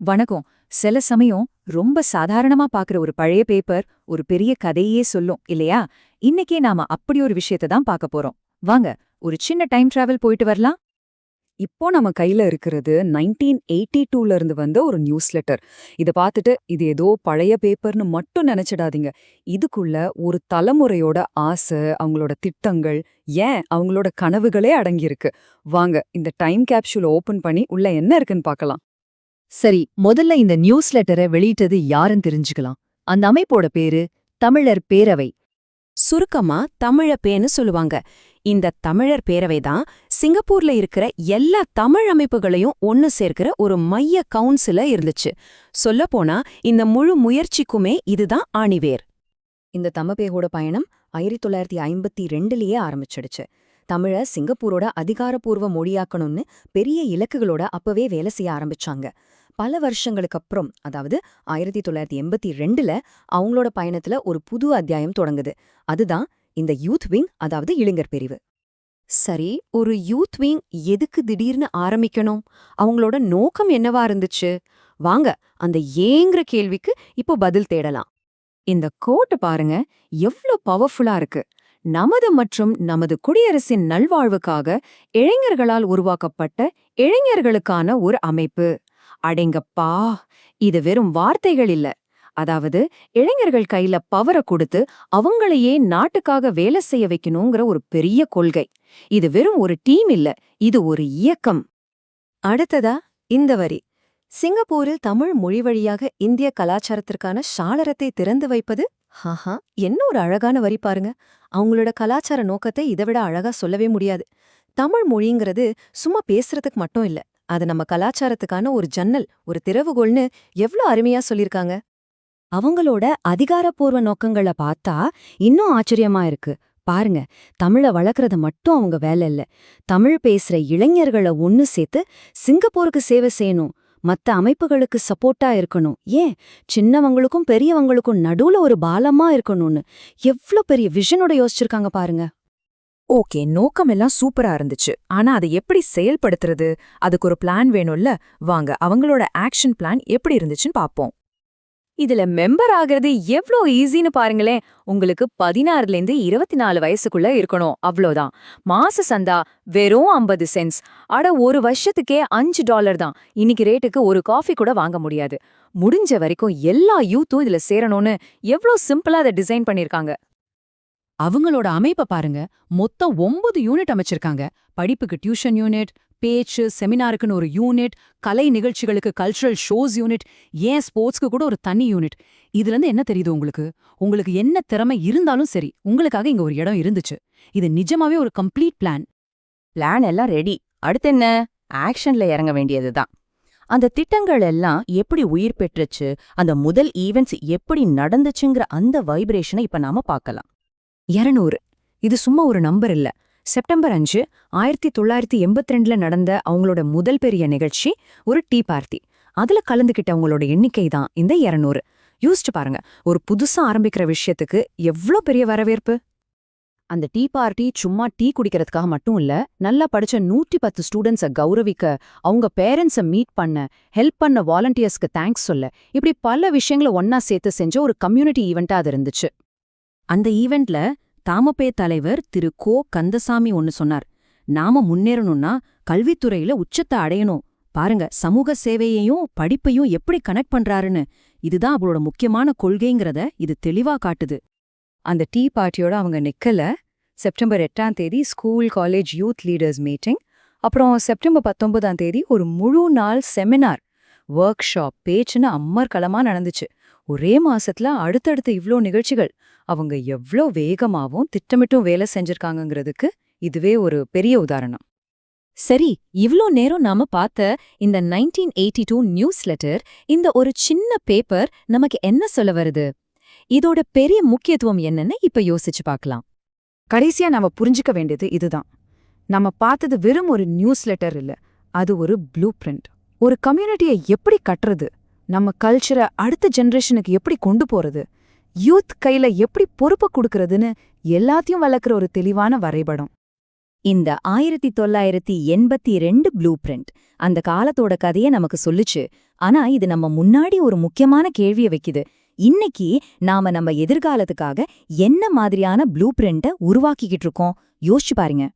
வணக்கம். சில சமயம் ரொம்ப சாதாரணமா பாக்குற ஒரு பழைய பேப்பர் ஒரு பெரிய கதையே சொல்லும் இல்லையா? இன்னைக்கே நாம அப்படி ஒரு விஷயத்த தான் பார்க்க போறோம். வாங்க ஒரு சின்ன டைம் டிராவல் போயிட்டு வரலாம். இப்போ நம்ம கையில இருக்கிறது நைன்டீன் எயிட்டி டூல இருந்து வந்த ஒரு நியூஸ் லெட்டர் இத பார்த்துட்டு இது ஏதோ பழைய பேப்பர்னு மட்டும் நினைச்சிடாதீங்க. இதுக்குள்ள ஒரு தலைமுறையோட ஆசை அவங்களோட திட்டங்கள் ஏன் அவங்களோட கனவுகளே அடங்கியிருக்கு. வாங்க இந்த டைம் கேப்சூல் ஓபன் பண்ணி உள்ள என்ன இருக்குன்னு பார்க்கலாம். சரி முதல்ல இந்த நியூஸ் லெட்டரை வெளியிட்டது யாருன்னு தெரிஞ்சுக்கலாம். அந்த அமைப்போட பேரு தமிழர் பேரவை. சுருக்கமா தமிழ பேன்னு சொல்லுவாங்க. இந்த தமிழர் பேரவை தான் சிங்கப்பூர்ல இருக்கிற எல்லா தமிழ் அமைப்புகளையும் ஒன்னு சேர்க்கிற ஒரு மைய கவுன்சிலா இருந்துச்சு. சொல்லப்போனா இந்த முழு முயற்சிக்குமே இதுதான் ஆணிவேர். இந்த தமபேகோட பயணம் ஆயிரத்தி தொள்ளாயிரத்தி ஐம்பத்தி ரெண்டுலயே ஆரம்பிச்சிடுச்சு. தமிழ சிங்கப்பூரோட அதிகாரப்பூர்வ மொழியாக்கணும்னு பெரிய இலக்குகளோட அப்பவே வேலை செய்ய ஆரம்பிச்சாங்க. பல வருஷங்களுக்கு அப்புறம் அதாவது ஆயிரத்தி தொள்ளாயிரத்தி எண்பத்தி ரெண்டுல அவங்களோட பயணத்துல ஒரு புது அத்தியாயம் தொடங்குது. அதுதான் இந்த யூத் விங் அதாவது இளைஞர் பிரிவு. சரி ஒரு யூத் விங் எதுக்கு திடீர்னு ஆரம்பிக்கணும்? அவங்களோட நோக்கம் என்னவா இருந்துச்சு? வாங்க அந்த ஏங்கிற கேள்விக்கு இப்போ பதில் தேடலாம். இந்த கோட்டை பாருங்க எவ்ளோ பவர்ஃபுல்லா இருக்கு. நமது மற்றும் நமது குடியரசின் நல்வாழ்வுக்காக இளைஞர்களால் உருவாக்கப்பட்ட இளைஞர்களுக்கான ஒரு அமைப்பு. அடேங்கப்பா இது வெறும் வார்த்தைகள் இல்ல. அதாவது இளைஞர்கள் கையில பவரை கொடுத்து அவங்களையே நாட்டுக்காக வேலை செய்ய வைக்கணுங்கிற ஒரு பெரிய கொள்கை. இது வெறும் ஒரு டீம் இல்ல இது ஒரு இயக்கம். அடுத்ததா இந்த வரி. சிங்கப்பூரில் தமிழ் மொழி வழியாக இந்திய கலாச்சாரத்திற்கான சாளரத்தை திறந்து வைப்பது? ஹாஹா என்ன ஒரு அழகான வரி பாருங்க. அவங்களோட கலாச்சார நோக்கத்தை இதைவிட அழகா சொல்லவே முடியாது. தமிழ் மொழிங்கிறது சும்மா பேசுறதுக்கு மட்டும் இல்ல அது நம்ம கலாச்சாரத்துக்கான ஒரு ஜன்னல் ஒரு திறவுகோள்னு எவ்ளோ அருமையா சொல்லிருக்காங்க. அவங்களோட அதிகாரப்பூர்வ நோக்கங்கள பார்த்தா இன்னும் ஆச்சரியமா இருக்கு. பாருங்க தமிழ வளர்க்கறது மட்டும் அவங்க வேலை இல்ல. தமிழ் பேசுற இளைஞர்களை ஒன்னு சேர்த்து சிங்கப்பூருக்கு சேவை செய்யணும். மத்த அமைப்புகளுக்கு சப்போர்ட்டா இருக்கணும். ஏன்? சின்னவங்களுக்கும் பெரியவங்களுக்கும் நடுவுல ஒரு பாலமா இருக்கணும்னு. எவ்ளோ பெரிய விஷனோட யோசிச்சிருக்காங்க பாருங்க. ஓகே நோக்கம் எல்லாம் சூப்பரா இருந்துச்சு. ஆனா அதை எப்படி செயல்படுத்துறது? அதுக்கு ஒரு பிளான் வேணும்ல? வாங்க அவங்களோட ஆக்ஷன் பிளான் எப்படி இருந்துச்சுன்னு பாப்போம். இதுல மெம்பர் ஆகிறது எவ்ளோ ஈஸின்னு பாருங்களேன். உங்களுக்கு பதினாறுல இருந்து இருபத்தி நாலு வயசுக்குள்ள இருக்கணும் அவ்வளோதான் மாச சந்தா வெறும் ஐம்பது சென்ஸ் அட ஒரு வருஷத்துக்கே அஞ்சு டாலர் தான். இன்னைக்கு ரேட்டுக்கு ஒரு காஃபி கூட வாங்க முடியாது. முடிஞ்ச வரைக்கும் எல்லா யூத்தும் இதுல சேரணும்னு எவ்ளோ சிம்பிளா அதை டிசைன் பண்ணிருக்காங்க. அவங்களோட அமைப்பை பாருங்க. மொத்தம் ஒன்பது யூனிட் அமைச்சிருக்காங்க. படிப்புக்கு டியூஷன் யூனிட் பேச்சு செமினாருக்குன்னு ஒரு யூனிட் கலை நிகழ்ச்சிகளுக்கு கல்ச்சுரல் ஷோஸ் யூனிட் ஏன் ஸ்போர்ட்ஸ்க்கு கூட ஒரு தனி யூனிட் இதுல இருந்து என்ன தெரியுது உங்களுக்கு? உங்களுக்கு என்ன திறமை இருந்தாலும் சரி உங்களுக்காக இங்க ஒரு இடம் இருந்துச்சு. இது நிஜமாவே ஒரு கம்ப்ளீட் பிளான் பிளான் எல்லாம் ரெடி அடுத்து என்ன? ஆக்ஷன்ல இறங்க வேண்டியதுதான். அந்த திட்டங்கள் எல்லாம் எப்படி உயிர் பெற்றுச்சு அந்த முதல் ஈவெண்ட்ஸ் எப்படி நடந்துச்சுங்கிற அந்த வைப்ரேஷனை இப்ப நாம பார்க்கலாம். இருநூறு. இது சும்மா ஒரு நம்பர் இல்ல. செப்டம்பர் அஞ்சு ஆயிரத்தி தொள்ளாயிரத்தி எண்பத்தி ரெண்டுல நடந்த அவங்களோட முதல் பெரிய நிகழ்ச்சி ஒரு டீ பார்ட்டி. அதுல கலந்துகிட்டவங்களோட எண்ணிக்கை தான் இந்த இருநூறு. யோசிச்சு பாருங்க ஒரு புதுசா ஆரம்பிக்கிற விஷயத்துக்கு எவ்ளோ பெரிய வரவேற்பு? அந்த டீ பார்ட்டி சும்மா டீ குடிக்கிறதுக்காக மட்டும் இல்ல நல்லா படிச்ச நூற்றி பத்து ஸ்டூடெண்ட்ஸை கௌரவிக்க அவங்க பேரண்ட்ஸை மீட் பண்ண ஹெல்ப் பண்ண வாலண்டியர்ஸ்க்கு தேங்க்ஸ் சொல்ல இப்படி பல விஷயங்களை ஒன்னா சேர்த்து செஞ்ச ஒரு கம்யூனிட்டி ஈவெண்ட்டா அது இருந்துச்சு. அந்த ஈவெண்ட்ல தாமப்பே தலைவர் திரு கோ. கந்தசாமி ஒன்னு சொன்னார். நாம முன்னேறணும்னா கல்வித்துறையில உச்சத்தை அடையணும். பாருங்க சமூக சேவையையும் படிப்பையும் எப்படி கனெக்ட் பண்றாருன்னு. இதுதான் அவளோட முக்கியமான கொள்கைங்கிறத இது தெளிவா காட்டுது. அந்த டீ பார்ட்டியோட அவங்க நிக்கல. செப்டம்பர் எட்டாம் தேதி school college youth leaders meeting. அப்புறம் செப்டம்பர் பத்தொன்பதாம் தேதி ஒரு முழு நாள் செமினார். ஒர்க் ஷாப் பேச்சுன்னு அம்மர்களமா நடந்துச்சு. ஒரே மாசத்துல அடுத்தடுத்து இவ்ளோ நிகழ்ச்சிகள். அவங்க எவ்ளோ வேகமாவும் திட்டமிட்டும் வேலை செஞ்சிருக்காங்கங்கிறதுக்கு இதுவே ஒரு பெரிய உதாரணம். சரி இவ்ளோ நேரம் நாம பார்த்த இந்த nineteen eighty two newsletter இந்த ஒரு சின்ன பேப்பர் நமக்கு என்ன சொல்ல வருது? இதோட பெரிய முக்கியத்துவம் என்னன்னு இப்ப யோசிச்சு பார்க்கலாம். கடைசியா நாம புரிஞ்சுக்க வேண்டியது இதுதான். நம்ம பார்த்தது வெறும் ஒரு நியூஸ் லெட்டர் இல்ல அது ஒரு ப்ளூ பிரிண்ட். ஒரு கம்யூனிட்டியை எப்படி கட்டுறது? நம்ம கல்ச்சரை அடுத்த ஜெனரேஷனுக்கு எப்படி கொண்டு போறது? யூத் கையில எப்படி பொறுப்பை கொடுக்கறதுன்னு எல்லாத்தையும் வளர்க்குற ஒரு தெளிவான வரைபடம். இந்த ஆயிரத்தி தொள்ளாயிரத்தி எண்பத்தி ரெண்டு ப்ளூ பிரிண்ட் அந்த காலத்தோட கதையை நமக்கு சொல்லுச்சு. ஆனா இது நம்ம முன்னாடி ஒரு முக்கியமான கேள்வியை வைக்குது. இன்னைக்கு நாம நம்ம எதிர்காலத்துக்காக என்ன மாதிரியான ப்ளூ பிரிண்ட்டை உருவாக்கிக்கிட்டு இருக்கோம்? யோசிச்சு பாருங்க.